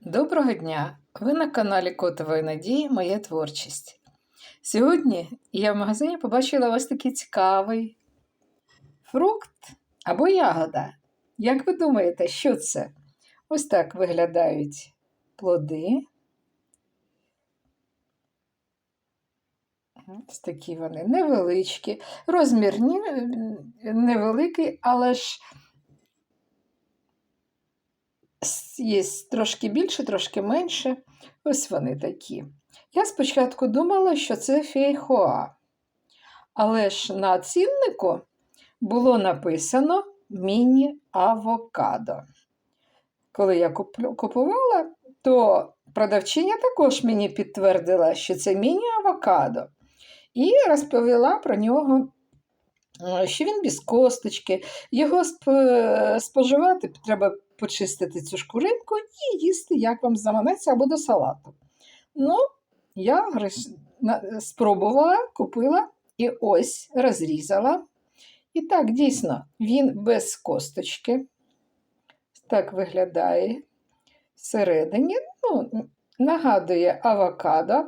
Доброго дня! Ви на каналі Котової Надії Моя творчість. Сьогодні я в магазині побачила ось такий цікавий фрукт або ягода. Як ви думаєте, що це? Ось так виглядають плоди. Ось такі вони невеличкі, розмір невеликий, але ж є трошки більше, трошки менше. Ось вони такі. Я спочатку думала, що це фейхоа, але ж на ціннику було написано міні-авокадо. Коли я купувала, то продавчиня також мені підтвердила, що це міні-авокадо, і розповіла про нього, що він без косточки, його споживати треба почистити цю шкуринку і їсти, як вам заманеться, або до салату. Ну, я спробувала, купила і ось розрізала. І так, дійсно, він без косточки. Так виглядає всередині. Ну, нагадує авокадо.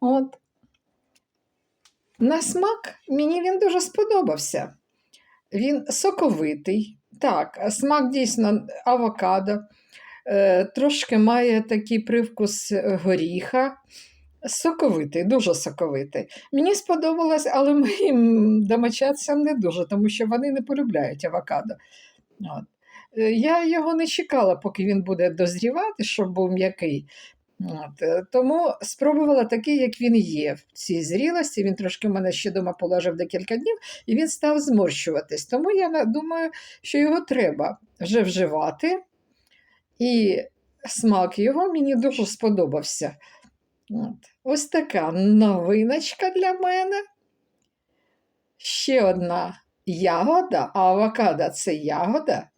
От. На смак мені він дуже сподобався. Він соковитий. Так, смак дійсно авокадо. Е, трошки має такий привкус горіха. Соковитий, дуже соковитий. Мені сподобалось, але моїм домочадцям не дуже, тому що вони не полюбляють авокадо. От. Е, Я його не чекала, поки він буде дозрівати, щоб був м'який. От. е, Тому спробувала такий, як він є в цій зрілості. Він трошки в мене ще дома положив декілька днів, і він став зморщуватись. Тому я думаю, що його треба вже вживати. І смак його мені дуже сподобався. От. Ось така новиночка для мене. Ще одна ягода, а авокадо це ягода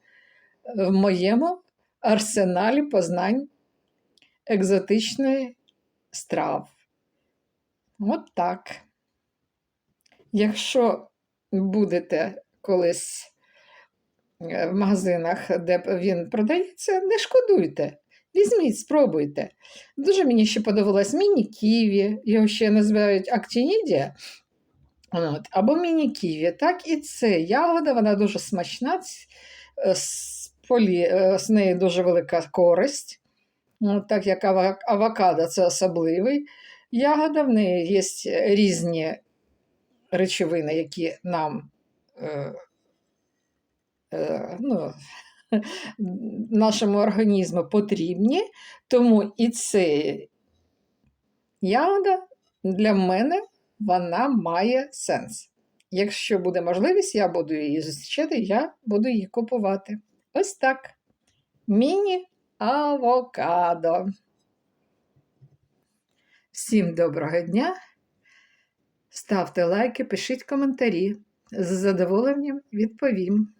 в моєму арсеналі познань екзотичної страв. От так. Якщо будете колись е, в магазинах, де він продається, не шкодуйте. Візьміть, спробуйте. Дуже мені ще подобалось міні-ківі, його ще називають актінідія. От, або міні-ківі. Так і це ягода, вона дуже смачна, е, з, полі, е, з неї дуже велика користь. От, так як авокадо це особливий ягода, в неї є різні речовини, які нам е, е, ну, нашому організму потрібні, тому і це ягода для мене вона має сенс. Якщо буде можливість, я буду її зустрічати, я буду її купувати. Ось так. Міні-авокадо. Всім доброго дня. Ставте лайки, пишіть коментарі. З задоволенням відповім.